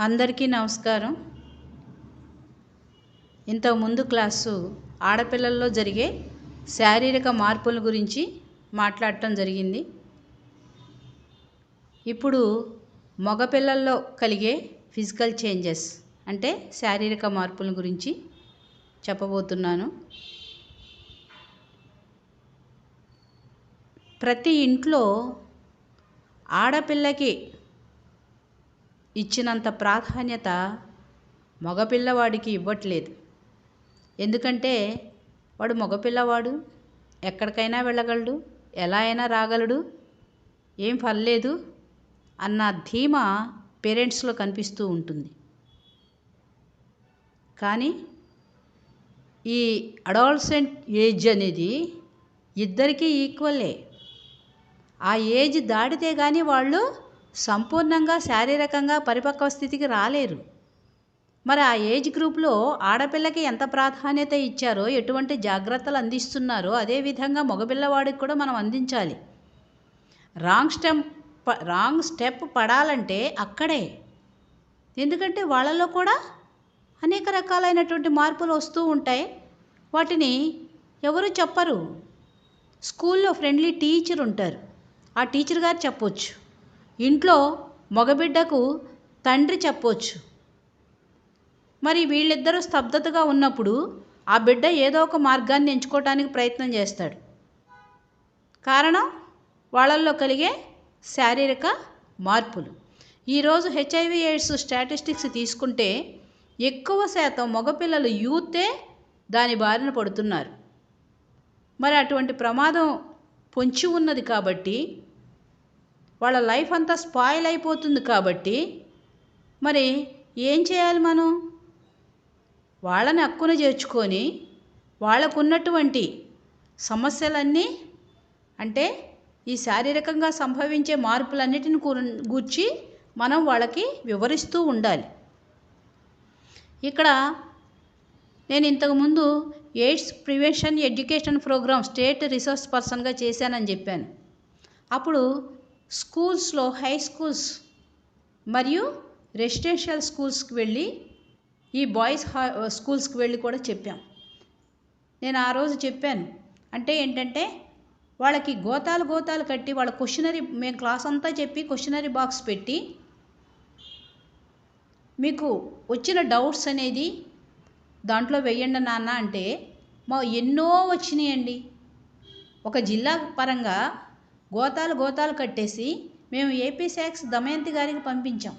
అందరికీ నమస్కారం. ఇంతకు ముందు క్లాసు ఆడపిల్లల్లో జరిగే శారీరక మార్పుల గురించి మాట్లాడటం జరిగింది. ఇప్పుడు మగపిల్లల్లో కలిగే ఫిజికల్ చేంజెస్ అంటే శారీరక మార్పుల గురించి చెప్పబోతున్నాను. ప్రతి ఇంట్లో ఆడపిల్లకి ఇచ్చినంత ప్రాధాన్యత మగపిల్లవాడికి ఇవ్వట్లేదు. ఎందుకంటే వాడు మగపిల్లవాడు ఎక్కడికైనా వెళ్ళగలడు ఎలా అయినా రాగలడు ఏం పర్లేదు అన్న ధీమా పేరెంట్స్లో కనిపిస్తూ ఉంటుంది. కానీ ఈ అడాల్సెంట్ ఏజ్ అనేది ఇద్దరికీ ఈక్వలే. ఆ ఏజ్ దాటితే కానీ వాళ్ళు సంపూర్ణంగా శారీరకంగా పరిపక్వ స్థితికి రాలేరు. మరి ఆ ఏజ్ గ్రూప్లో ఆడపిల్లకి ఎంత ప్రాధాన్యత ఇచ్చారో ఎటువంటి జాగ్రత్తలు అందిస్తున్నారో అదేవిధంగా మగపిల్లవాడికి కూడా మనం అందించాలి. రాంగ్ స్టెప్ రాంగ్ స్టెప్ పడాలంటే అక్కడే. ఎందుకంటే వాళ్ళలో కూడా అనేక రకాలైనటువంటి మార్పులు వస్తూ ఉంటాయి. వాటిని ఎవరు చెప్పరు. స్కూల్లో ఫ్రెండ్లీ టీచర్ ఉంటారు. ఆ టీచర్ గారు చెప్పొచ్చు. ఇంట్లో మగబిడ్డకు తండ్రి చెప్పొచ్చు. మరి వీళ్ళిద్దరూ స్తబ్దతగా ఉన్నప్పుడు ఆ బిడ్డ ఏదో ఒక మార్గాన్ని ఎంచుకోవటానికి ప్రయత్నం చేస్తాడు. కారణం? వాళ్ళల్లో కలిగే శారీరక మార్పులు. ఈరోజు హెచ్ఐవి ఎయిడ్స్ స్టాటిస్టిక్స్ తీసుకుంటే ఎక్కువ శాతం మగపిల్లలు యూతే దాని బారిన పడుతున్నారు. మరి అటువంటి ప్రమాదం పొంచి ఉన్నది కాబట్టి వాళ్ళ లైఫ్ అంతా స్పాయిల్ అయిపోతుంది కాబట్టి మరి ఏం చేయాలి మనం? వాళ్ళని హక్కున చేర్చుకొని వాళ్ళకున్నటువంటి సమస్యలన్నీ అంటే ఈ శారీరకంగా సంభవించే మార్పులన్నిటిని గూర్చి మనం వాళ్ళకి వివరిస్తూ ఉండాలి. ఇక్కడ నేను ఇంతకుముందు AIDS prevention education programme state resource పర్సన్గా చేశానని చెప్పాను. అప్పుడు స్కూల్స్లో హై స్కూల్స్ మరియు రెసిడెన్షియల్ స్కూల్స్కి వెళ్ళి ఈ బాయ్స్ స్కూల్స్కి వెళ్ళి కూడా చెప్పాం. నేను ఆ రోజు చెప్పాను. అంటే ఏంటంటే వాళ్ళకి గోతాలు గోతాలు కట్టి వాళ్ళ క్వశ్చనరీ మేము క్లాస్ అంతా చెప్పి క్వశ్చనరీ బాక్స్ పెట్టి మీకు వచ్చిన డౌట్స్ అనేది దాంట్లో వెయ్యండి నాన్న అంటే మా ఎన్నో వచ్చినాయండి. ఒక జిల్లా పరంగా గోతాలు గోతాలు కట్టేసి మేము ఏపీ శాక్స్ దమయంతి గారికి పంపించాం.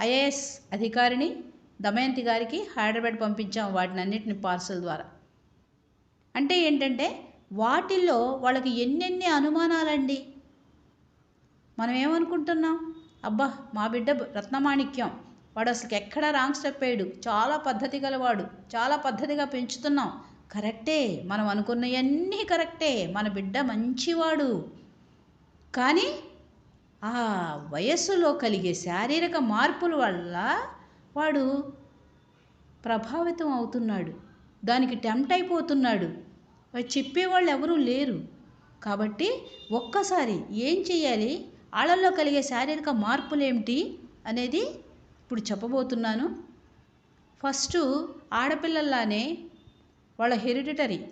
ఐఏఎస్ అధికారిని దమయంతి గారికి హైదరాబాద్ పంపించాం వాటిని అన్నిటిని పార్సల్ ద్వారా. అంటే ఏంటంటే వాటిల్లో వాళ్ళకి ఎన్నెన్ని అనుమానాలండి? మనం ఏమనుకుంటున్నాం? అబ్బా మా బిడ్డ రత్నమాణిక్యం. వాడు అసలు ఎక్కడ రాంగ్ స్టెప్ వేయడు. చాలా పద్ధతి గలవాడు. చాలా పద్ధతిగా పెంచుతున్నాం. కరెక్టే. మనం అనుకున్నవన్నీ కరెక్టే. మన బిడ్డ మంచివాడు. కానీ ఆ వయస్సులో కలిగే శారీరక మార్పుల వల్ల వాడు ప్రభావితం అవుతున్నాడు. దానికి టెంప్ట్ అయిపోతున్నాడు. చెప్పేవాళ్ళు ఎవరూ లేరు. కాబట్టి ఒక్కసారి ఏం చేయాలి ఆళ్ళల్లో కలిగే శారీరక మార్పులు ఏమిటి అనేది ఇప్పుడు చెప్పబోతున్నాను. ఫస్ట్ ఆడపిల్లల్లానే వాళ్ళ హెరిడిటరీ.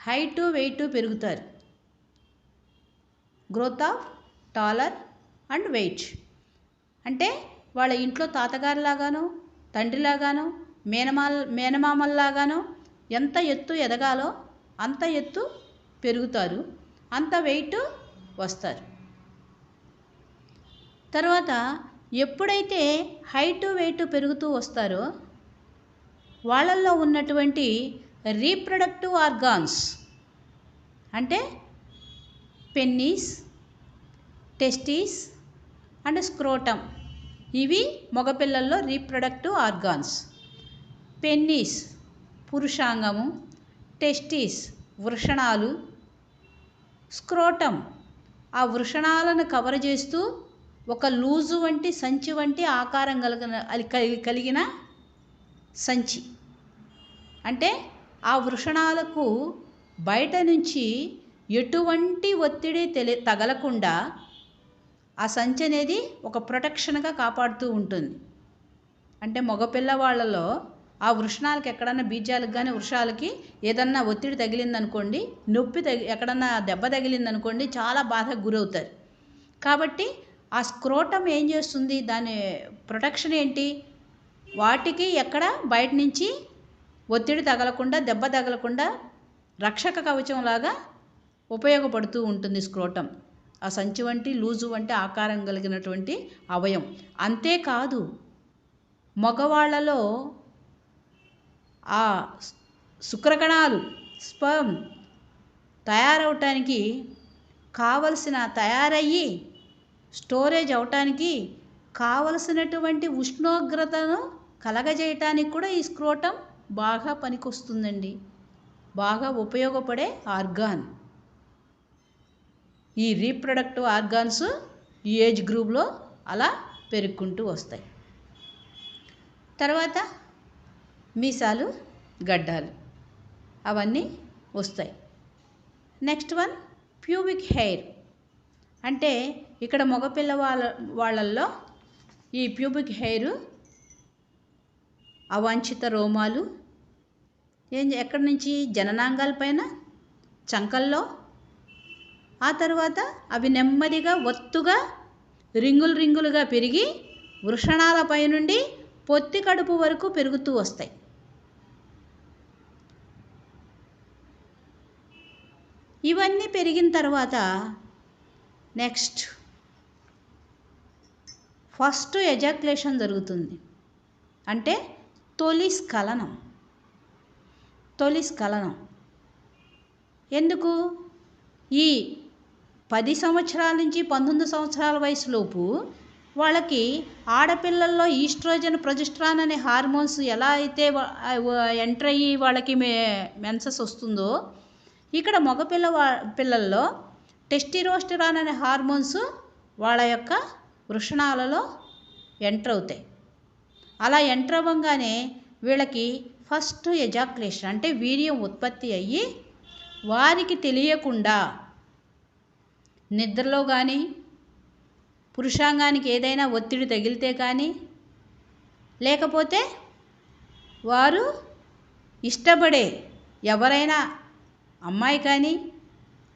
హైటు వెయిట్ పెరుగుతారు. Growth of taller and weight. అంటే వాళ్ళ ఇంట్లో తాతగారిలాగానో తండ్రిలాగానో మేనమా మేనమామల్లాగానో ఎంత ఎత్తు ఎదగాలో అంత ఎత్తు పెరుగుతారు అంత వెయిట్ వస్తారు. తర్వాత ఎప్పుడైతే హైటు వెయిట్ పెరుగుతూ వస్తారో వాళ్ళల్లో ఉన్నటువంటి రీప్రొడక్టివ్ ఆర్గాన్స్ అంటే పెన్నీస్ టెస్టీస్ అండ్ స్క్రోటమ్. ఇవి మగపిల్లల్లో రీప్రొడక్టివ్ ఆర్గాన్స్. పెన్నీస్ పురుషాంగము టెస్టీస్ వృషణాలు. స్క్రోటమ్ ఆ వృషణాలను కవర్ చేస్తూ ఒక లూజు వంటి సంచి వంటి ఆకారం కలిగిన కలిగిన సంచి. అంటే ఆ వృషణాలకు బయట నుంచి ఎటువంటి ఒత్తిడి తెలి తగలకుండా ఆ సంచి అనేది ఒక ప్రొటెక్షన్గా కాపాడుతూ ఉంటుంది. అంటే మగపిల్లవాళ్ళలో ఆ వృషణాలకు ఎక్కడన్నా బీజాలకు కానీ వృషాలకి ఏదన్నా ఒత్తిడి తగిలిందనుకోండి నొప్పి తగి ఎక్కడన్నా దెబ్బ తగిలిందనుకోండి చాలా బాధకు గురవుతారు. కాబట్టి ఆ స్క్రోటం ఏం చేస్తుంది? దాని ప్రొటెక్షన్ ఏంటి? వాటికి ఎక్కడ బయట నుంచి ఒత్తిడి తగలకుండా దెబ్బ తగలకుండా రక్షక కవచంలాగా ఉపయోగపడుతూ ఉంటుంది స్క్రోటం. ఆ సంచి వంటి లూజు వంటి ఆకారం కలిగినటువంటి అవయం. అంతేకాదు మగవాళ్ళలో ఆ శుక్రకణాలు స్పర్మ్ తయారవటానికి కావలసిన తయారయ్యి స్టోరేజ్ అవటానికి కావలసినటువంటి ఉష్ణోగ్రతను కలగజేయటానికి కూడా ఈ స్క్రోటం బాగా పనికొస్తుందండి. బాగా ఉపయోగపడే ఆర్గాన్. ఈ రీప్రొడక్టివ్ ఆర్గాన్స్ ఈ ఏజ్ గ్రూప్లో అలా పెరుక్కుంటూ వస్తాయి. తర్వాత మీసాలు గడ్డాలు అవన్నీ వస్తాయి. Next one pubic hair. అంటే ఇక్కడ మగపిల్ల వాళ్ళ వాళ్ళల్లో ఈ ప్యూబిక్ హెయిర్ అవాంఛిత రోమాలు ఏం ఎక్కడి నుంచి జననాంగాల పైన చంకల్లో ఆ తర్వాత అవి నెమ్మదిగా ఒత్తుగా రింగులు రింగులుగా పెరిగి వృషణాలపై నుండి పొత్తి కడుపు వరకు పెరుగుతూ వస్తాయి. ఇవన్నీ పెరిగిన తర్వాత నెక్స్ట్ ఫస్ట్ ఎజాక్యులేషన్ జరుగుతుంది. అంటే తొలి స్ఖలనం. తొలి స్ఖలనం. ఎందుకు? ఈ పది సంవత్సరాల నుంచి పంతొమ్మిది సంవత్సరాల వయసులోపు వాళ్ళకి ఆడపిల్లల్లో ఈస్ట్రోజన్ ప్రొజెస్ట్రాన్ అనే హార్మోన్స్ ఎలా అయితే ఎంటర్ అయ్యి వాళ్ళకి మే మెన్సెస్ వస్తుందో ఇక్కడ మగపిల్ల వా- పిల్లల్లో టెస్టిరోస్టిరాన్ అనే హార్మోన్స్ వాళ్ళ యొక్క వృషణాలలో ఎంటర్ అవుతాయి. అలా ఎంటర్ అవ్వగానే వీళ్ళకి ఫస్ట్ ఎజాక్యులేషన్ అంటే వీర్యం ఉత్పత్తి అయ్యి వారికి తెలియకుండా నిద్రలో కానీ పురుషాంగానికి ఏదైనా ఒత్తిడి తగిలితే కానీ లేకపోతే వారు ఇష్టపడే ఎవరైనా అమ్మాయి కానీ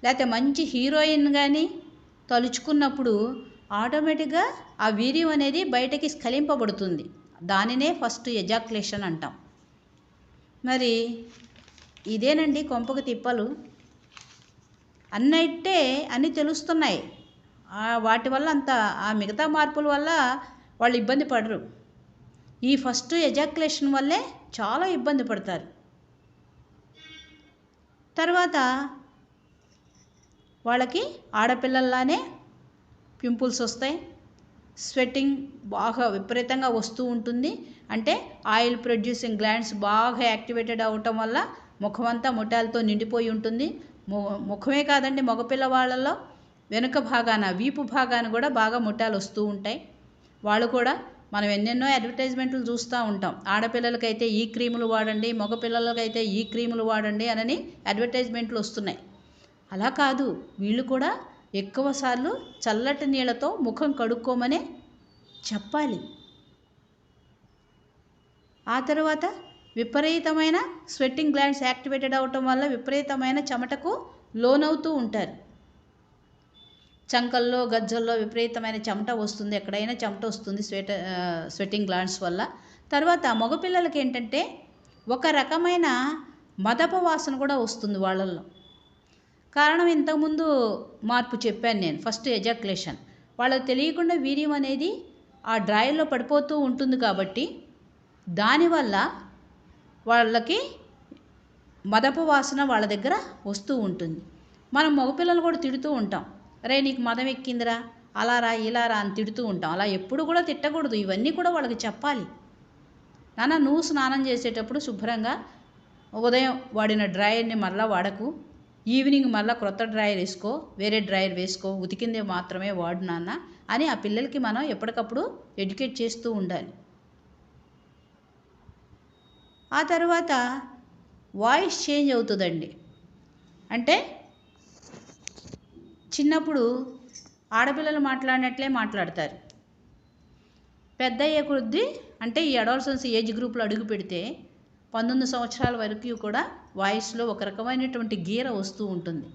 లేకపోతే మంచి హీరోయిన్ కానీ తలుచుకున్నప్పుడు ఆటోమేటిక్గా ఆ వీర్యం అనేది బయటకి స్ఖలింపబడుతుంది. దానినే ఫస్ట్ ఎజాక్యులేషన్ అంటాం. మరి ఇదేనండి కొంపకు తిప్పలు. అన్నట్టే అన్నీ తెలుస్తున్నాయి. వాటి వల్ల అంత ఆ మిగతా మార్పుల వల్ల వాళ్ళు ఇబ్బంది పడరు. ఈ ఫస్ట్ ఎజాక్యులేషన్ వల్లే చాలా ఇబ్బంది పడతారు. తర్వాత వాళ్ళకి ఆడపిల్లల్లానే పింపుల్స్ వస్తాయి. స్వెట్టింగ్ బాగా విపరీతంగా వస్తూ ఉంటుంది. అంటే ఆయిల్ ప్రొడ్యూసింగ్ గ్లాండ్స్ బాగా యాక్టివేటెడ్ అవ్వటం వల్ల ముఖమంతా ముఠాలతో నిండిపోయి ఉంటుంది. ముఖమే కాదండి మగపిల్లవాళ్ళలో వెనుక భాగాన వీపు భాగాన కూడా బాగా ముఠాలు వస్తూ ఉంటాయి. వాళ్ళు కూడా మనం ఎన్నెన్నో అడ్వర్టైజ్మెంట్లు చూస్తూ ఉంటాం. ఆడపిల్లలకైతే ఈ క్రీములు వాడండి మగపిల్లలకైతే ఈ క్రీములు వాడండి అనని అడ్వర్టైజ్మెంట్లు వస్తున్నాయి. అలా కాదు వీళ్ళు కూడా ఎక్కువసార్లు చల్లటి నీళ్ళతో ముఖం కడుక్కోమనే చెప్పాలి. ఆ తర్వాత విపరీతమైన స్వెట్టింగ్ గ్లాండ్స్ యాక్టివేటెడ్ అవటం వల్ల విపరీతమైన చెమటకు లోనవుతూ ఉంటారు. చంకల్లో గజ్జల్లో విపరీతమైన చెమట వస్తుంది ఎక్కడైనా చెమట వస్తుంది స్వెట స్వెట్టింగ్ గ్లాండ్స్ వల్ల. తర్వాత మగపిల్లలకి ఏంటంటే ఒక రకమైన మదప వాసన కూడా వస్తుంది వాళ్ళల్లో. కారణం ఇంతకుముందు మార్పు చెప్పాను నేను ఫస్ట్ ఎజాక్యులేషన్. వాళ్ళకి తెలియకుండా వీర్యం అనేది ఆ డ్రాయర్లో పడిపోతూ ఉంటుంది కాబట్టి దానివల్ల వాళ్ళకి మదపు వాసన వాళ్ళ దగ్గర వస్తూ ఉంటుంది. మనం మగపిల్లలు కూడా తిడుతూ ఉంటాం. రే నీకు మదం ఎక్కిందిరా అలా రా ఇలా రా అని తిడుతూ ఉంటాం. అలా ఎప్పుడు కూడా తిట్టకూడదు. ఇవన్నీ కూడా వాళ్ళకి చెప్పాలి. నాన్న నువ్వు స్నానం చేసేటప్పుడు శుభ్రంగా ఉదయం వాడిన డ్రాయర్ని మళ్ళీ వాడకు. ఈవినింగ్ మళ్ళీ క్రొత్త డ్రాయర్ వేసుకో వేరే డ్రాయర్ వేసుకో ఉతికిందే మాత్రమే వాడు నాన్న అని ఆ పిల్లలకి మనం ఎప్పటికప్పుడు ఎడ్యుకేట్ చేస్తూ ఉండాలి. ఆ తర్వాత వాయిస్ చేంజ్ అవుతుందండి. అంటే చిన్నప్పుడు ఆడపిల్లలు మాట్లాడినట్లే మాట్లాడతారు. పెద్ద అయ్యే కొద్దీ అంటే ఈ అడాల్సన్స్ ఏజ్ గ్రూప్లో అడుగు పెడితే పంతొమ్మిది సంవత్సరాల వరకు కూడా వాయిస్లో ఒక రకమైనటువంటి గీర వస్తూ ఉంటుంది.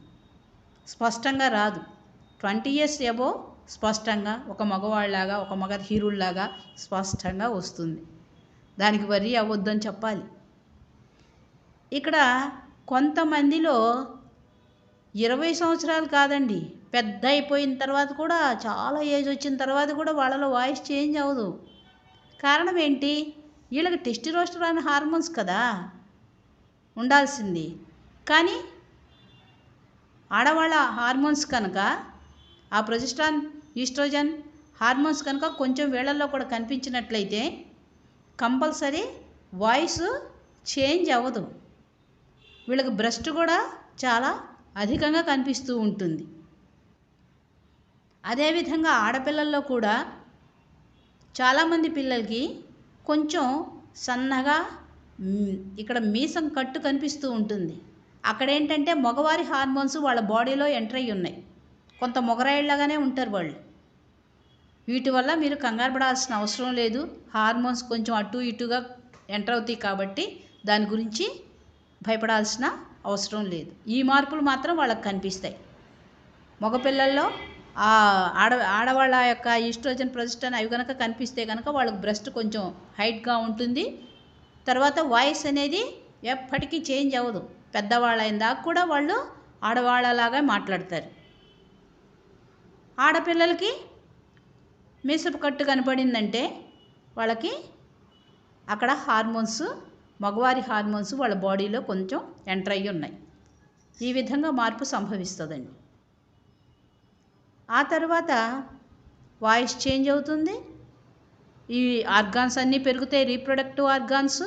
స్పష్టంగా రాదు. ట్వంటీ ఇయర్స్ ఎబో స్పష్టంగా ఒక మగవాళ్ళలాగా ఒక మగ హీరోల్లాగా స్పష్టంగా వస్తుంది. దానికి వరి అవ్వద్దని చెప్పాలి. ఇక్కడ కొంతమందిలో ఇరవై సంవత్సరాలు కాదండి పెద్ద అయిపోయిన తర్వాత కూడా చాలా ఏజ్ వచ్చిన తర్వాత కూడా వాళ్ళలో వాయిస్ చేంజ్ అవ్వదు. కారణం ఏంటి? వీళ్ళకి టెస్టిరోస్టరాన్ హార్మోన్స్ కదా ఉండాల్సింది. కానీ ఆడవాళ్ళ హార్మోన్స్ కనుక ఆ ప్రొజెస్ట్రాన్ ఈస్ట్రోజన్ హార్మోన్స్ కనుక కొంచెం వేళల్లో కూడా కనిపించినట్లయితే కంపల్సరీ వాయిస్ చేంజ్ అవ్వదు. వీళ్ళకి బ్రెస్ట్ కూడా చాలా అధికంగా కనిపిస్తూ ఉంటుంది. అదేవిధంగా ఆడపిల్లల్లో కూడా చాలామంది పిల్లలకి కొంచెం సన్నగా ఇక్కడ మీసం కట్టు కనిపిస్తూ ఉంటుంది. అక్కడ ఏంటంటే మగవారి హార్మోన్స్ వాళ్ళ బాడీలో ఎంటర్ అయ్యి ఉన్నాయి. కొంత మొగరాయిళ్ళగానే ఉంటారు వాళ్ళు. వీటి వల్ల మీరు కంగారు పడాల్సిన అవసరం లేదు. హార్మోన్స్ కొంచెం అటు ఇటుగా ఎంటర్ అవుతాయి కాబట్టి దాని గురించి భయపడాల్సిన అవసరం లేదు. ఈ మార్పులు మాత్రం వాళ్ళకి కనిపిస్తాయి. మగపిల్లల్లో ఆ ఆడ ఆడవాళ్ళ యొక్క ఈస్ట్రోజన్ ప్రొజెస్టన్ అవి కనుక కనిపిస్తే కనుక వాళ్ళకి బ్రెస్ట్ కొంచెం హైట్గా ఉంటుంది. తర్వాత వాయిస్ అనేది ఎప్పటికీ చేంజ్ అవ్వదు. పెద్దవాళ్ళ దాకా కూడా వాళ్ళు ఆడవాళ్ళలాగా మాట్లాడతారు. ఆడపిల్లలకి మీసపు కట్టు కనపడిందంటే వాళ్ళకి అక్కడ హార్మోన్స్ మగవారి హార్మోన్స్ వాళ్ళ బాడీలో కొంచెం ఎంటర్ అయ్యి ఉన్నాయి. ఈ విధంగా మార్పు సంభవిస్తుందండి. ఆ తర్వాత వాయిస్ చేంజ్ అవుతుంది. ఈ ఆర్గాన్స్ అన్నీ పెరుగుతాయి. రీప్రొడక్టివ్ ఆర్గాన్స్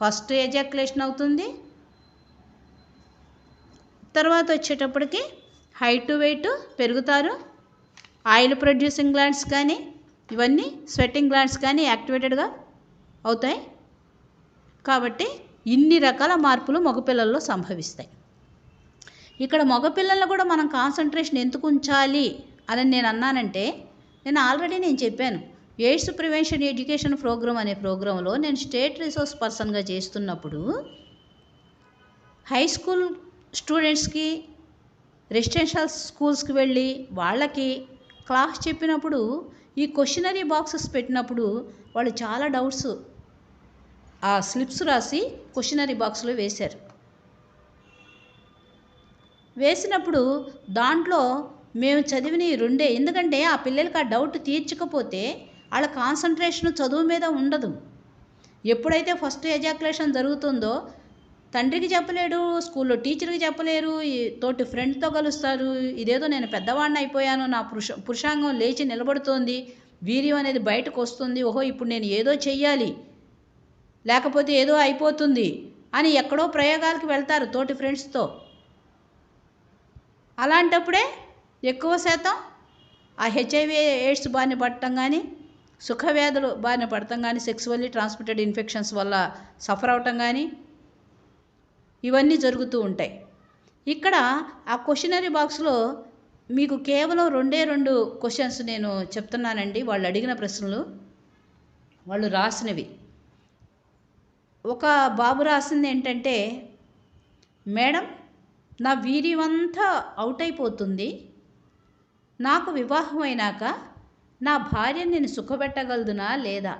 ఫస్ట్ ఎజాక్యులేషన్ అవుతుంది. తర్వాత వచ్చేటప్పటికి హైట్ వెయిట్ పెరుగుతారు. ఆయిల్ ప్రొడ్యూసింగ్ గ్లాండ్స్ కానీ ఇవన్నీ స్వెట్టింగ్ గ్లాండ్స్ కానీ యాక్టివేటెడ్గా అవుతాయి. కాబట్టి ఇన్ని రకాల మార్పులు మగపిల్లల్లో సంభవిస్తాయి. ఇక్కడ మగపిల్లల్లో కూడా మనం కాన్సన్ట్రేషన్ ఎందుకు ఉంచాలి అని నేను అన్నానంటే నేను ఆల్రెడీ నేను చెప్పాను ఎయిడ్స్ ప్రివెన్షన్ ఎడ్యుకేషన్ ప్రోగ్రామ్ అనే ప్రోగ్రాంలో నేను స్టేట్ రిసోర్స్ పర్సన్గా చేస్తున్నప్పుడు హై స్కూల్ స్టూడెంట్స్కి రెసిడెన్షియల్ స్కూల్స్కి వెళ్ళి వాళ్ళకి క్లాస్ చెప్పినప్పుడు ఈ క్వశ్చనరీ బాక్సెస్ పెట్టినప్పుడు వాళ్ళు చాలా డౌట్స్ ఆ స్లిప్స్ రాసి క్వశ్చనరీ బాక్స్లో వేశారు. వేసినప్పుడు దాంట్లో మేము చదివిన ఈ రెండే ఎందుకంటే ఆ పిల్లలకి ఆ డౌట్ తీర్చకపోతే వాళ్ళ కాన్సన్ట్రేషన్ చదువు మీద ఉండదు. ఎప్పుడైతే ఫస్ట్ ఎజాక్యులేషన్ జరుగుతుందో తండ్రికి చెప్పలేడు స్కూల్లో టీచర్కి చెప్పలేరు ఈ తోటి ఫ్రెండ్తో కలుస్తారు. ఇదేదో నేను పెద్దవాడిని అయిపోయాను నా పురుష పురుషాంగం లేచి నిలబడుతోంది వీర్యం అనేది బయటకు వస్తుంది ఓహో ఇప్పుడు నేను ఏదో చెయ్యాలి లేకపోతే ఏదో అయిపోతుంది అని ఎక్కడో ప్రయోగాలకు వెళ్తారు తోటి ఫ్రెండ్స్తో. అలాంటప్పుడే ఎక్కువ శాతం ఆ హెచ్ఐవి ఎయిడ్స్ బారిన పడటం కానీ సుఖవ్యాధులు బారిన పడటం కానీ సెక్సువల్లీ ట్రాన్స్మిటెడ్ ఇన్ఫెక్షన్స్ వల్ల సఫర్ అవటం కానీ ఇవన్నీ జరుగుతూ ఉంటాయి. ఇక్కడ ఆ క్వశ్చనరీ బాక్స్లో మీకు కేవలం రెండే రెండు క్వశ్చన్స్ నేను చెప్తున్నానండి. వాళ్ళు అడిగిన ప్రశ్నలు వాళ్ళు రాసినవి. ఒక బాబు రాసింది ఏంటంటే మేడం నా వీరివంతా అవుట్ అయిపోతుంది. నాకు వివాహం అయినాక నా భార్యని నేను సుఖపెట్టగలదునా లేదా?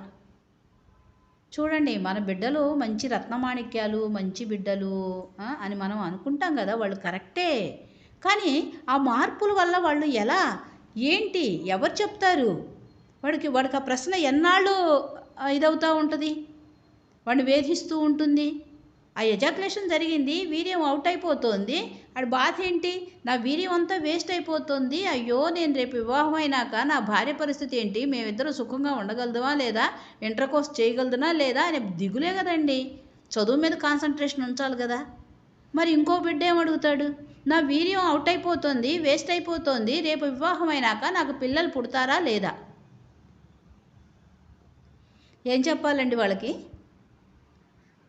చూడండి మన బిడ్డలు మంచి రత్నమాణిక్యాలు మంచి బిడ్డలు అని మనం అనుకుంటాం కదా వాళ్ళు కరెక్టే. కానీ ఆ మార్పుల వల్ల వాళ్ళు ఎలా? ఏంటి? ఎవరు చెప్తారు? వాడికి వాడికి ఆ ప్రశ్న ఎన్నాళ్ళు ఇదవుతూ ఉంటుంది? వాడిని వేధిస్తూ ఉంటుంది? ఆ ఎజాకులేషన్ జరిగింది వీర్యం అవుట్ అయిపోతుంది. ఆడి బాధ ఏంటి? నా వీర్యం అంతా వేస్ట్ అయిపోతుంది. అయ్యో నేను రేపు వివాహం అయినాక నా భార్య పరిస్థితి ఏంటి? మేమిద్దరం సుఖంగా ఉండగలదుమా లేదా? ఇంటర్కోర్స్ చేయగలదునా లేదా? అనే దిగులే కదండి. చదువు మీద కాన్సన్ట్రేషన్ ఉంచాలి కదా. మరి ఇంకో బిడ్డ ఏమడుగుతాడు అడుగుతాడు? నా వీర్యం అవుట్ అయిపోతుంది వేస్ట్ అయిపోతుంది. రేపు వివాహం అయినాక నాకు పిల్లలు పుడతారా లేదా? ఏం చెప్పాలండి వాళ్ళకి?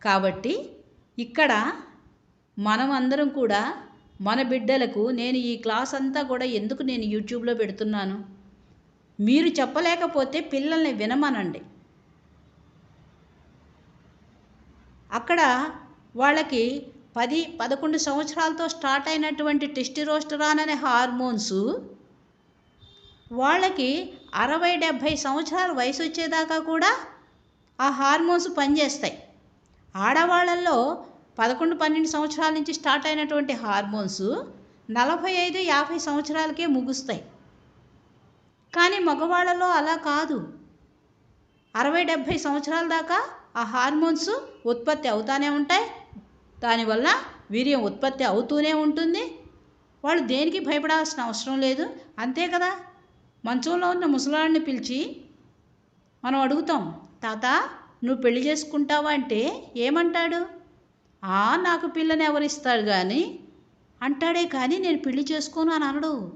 కాబట్టి ఇక్కడ మనం అందరం కూడా మన బిడ్డలకు నేను ఈ క్లాస్ అంతా కూడా ఎందుకు నేను యూట్యూబ్లో పెడుతున్నాను? మీరు చెప్పలేకపోతే పిల్లల్ని వినమనండి. అక్కడ వాళ్ళకి పది పదకొండు సంవత్సరాలతో స్టార్ట్ అయినటువంటి టెస్టిరోస్టరాన్ అనే హార్మోన్స్ వాళ్ళకి అరవై డెబ్భై సంవత్సరాల వయసు వచ్చేదాకా కూడా ఆ హార్మోన్స్ పనిచేస్తాయి. ఆడవాళ్ళల్లో పదకొండు పన్నెండు సంవత్సరాల నుంచి స్టార్ట్ అయినటువంటి హార్మోన్స్ నలభై ఐదు యాభై సంవత్సరాలకే ముగుస్తాయి. కానీ మగవాళ్ళలో అలా కాదు. అరవై డెబ్భై సంవత్సరాల దాకా ఆ హార్మోన్స్ ఉత్పత్తి అవుతానే ఉంటాయి. దానివల్ల వీర్యం ఉత్పత్తి అవుతూనే ఉంటుంది. వాళ్ళు దేనికి భయపడాల్సిన అవసరం లేదు. అంతే కదా? మంచంలో ఉన్న ముసలాడిని పిలిచి మనం అడుగుతాం తాత నువ్వు పెళ్ళి చేసుకుంటావా? అంటే ఏమంటాడు? ఆ నాకు పిల్లని ఎవరిస్తాడు కానీ అంటాడే కానీ నేను పెళ్ళి చేసుకోను అని అనడు.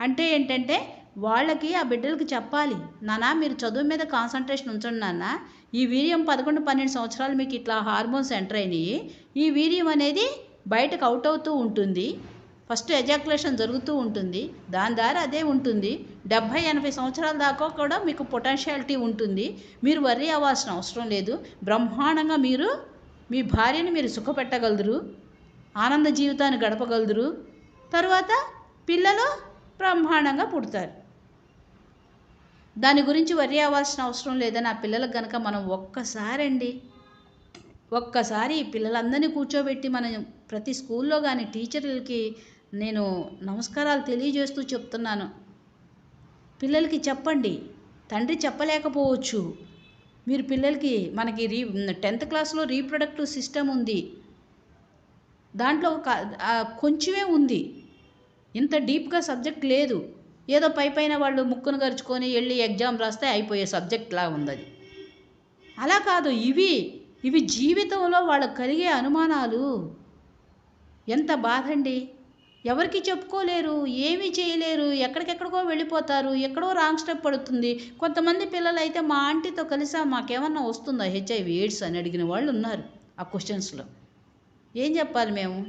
అంటే ఏంటంటే వాళ్ళకి ఆ బిడ్డలకి చెప్పాలి. నానా మీరు చదువు మీద కాన్సన్ట్రేషన్ ఉంచండి నాన్న. ఈ వీర్యం పదకొండు పన్నెండు సంవత్సరాలు మీకు ఇట్లా హార్మోన్స్ ఎంటర్ అయినాయి. ఈ వీర్యం అనేది బయటకు అవుట్ అవుతూ ఉంటుంది. ఫస్ట్ ఎజాక్యులేషన్ జరుగుతూ ఉంటుంది. దాని ద్వారా అదే ఉంటుంది. డెబ్భై ఎనభై సంవత్సరాల దాకా కూడా మీకు పొటెన్షియాలిటీ ఉంటుంది. మీరు వర్రీ అవ్వాల్సిన అవసరం లేదు. బ్రహ్మాండంగా మీరు మీ భార్యని మీరు సుఖపెట్టగలరు ఆనంద జీవితాన్ని గడపగలరు తరువాత పిల్లలు బ్రహ్మాండంగా పుడతారు. దాని గురించి వర్రీ అవ్వాల్సిన అవసరం లేదని ఆ పిల్లలకు కనుక మనం ఒక్కసారండి ఒక్కసారి పిల్లలందరినీ కూర్చోబెట్టి మనం ప్రతి స్కూల్లో కానీ టీచర్లకి నేను నమస్కారాలు తెలియజేస్తూ చెప్తున్నాను. పిల్లలకి చెప్పండి తండ్రి చెప్పలేకపోవచ్చు. మీరు పిల్లలకి మనకి రీ టెన్త్ క్లాస్లో రీప్రొడక్టివ్ సిస్టమ్ ఉంది. దాంట్లో ఒక కొంచెమే ఉంది. ఇంత డీప్గా సబ్జెక్ట్ లేదు. ఏదో పై పైన వాళ్ళు ముక్కును గరుచుకొని వెళ్ళి ఎగ్జామ్ రాస్తే అయిపోయే సబ్జెక్ట్లా ఉంది అది అలా కాదు ఇవి ఇవి జీవితంలో వాళ్ళకు కలిగే అనుమానాలు. ఎంత బాధండి? ఎవరికి చెప్పుకోలేరు ఏమీ చేయలేరు ఎక్కడికెక్కడికో వెళ్ళిపోతారు ఎక్కడో రాంగ్ స్టెప్ పడుతుంది. కొంతమంది పిల్లలు అయితే మా ఆంటీతో కలిసా మాకేమన్నా వస్తుందా హెచ్ఐవి ఎయిడ్స్ అని అడిగిన వాళ్ళు ఉన్నారు ఆ క్వశ్చన్స్లో ఏం చెప్పాలి మేము?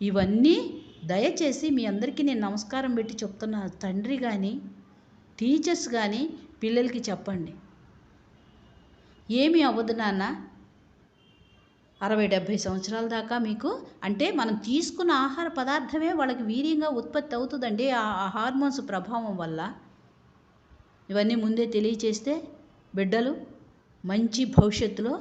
ఇవన్నీ దయచేసి మీ అందరికీ నేను నమస్కారం పెట్టి చెప్తున్నా. తండ్రి కానీ టీచర్స్ కానీ పిల్లలకి చెప్పండి. ఏమి అవ్వదు నాన్న. అరవై డెబ్భై సంవత్సరాల దాకా మీకు అంటే మనం తీసుకున్న ఆహార పదార్థమే వాళ్ళకి వీర్యంగా ఉత్పత్తి అవుతుందండి ఆ హార్మోన్స్ ప్రభావం వల్ల. ఇవన్నీ ముందే తెలియచేస్తే బిడ్డలు మంచి భవిష్యత్తులో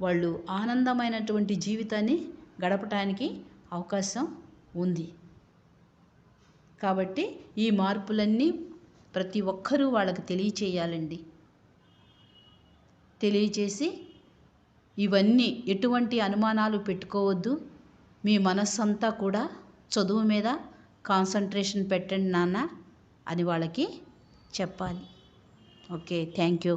వాళ్ళు ఆనందమైనటువంటి జీవితాన్ని గడపటానికి అవకాశం ఉంది. కాబట్టి ఈ మార్పులన్నీ ప్రతి ఒక్కరూ వాళ్ళకి తెలియచేయాలండి. తెలియచేసి ఇవన్నీ ఎటువంటి అనుమానాలు పెట్టుకోవద్దు. మీ మనస్సంతా కూడా చదువు మీద కాన్సన్ట్రేషన్ పెట్టండి నాన్న అని వాళ్ళకి చెప్పాలి. Okay thank you.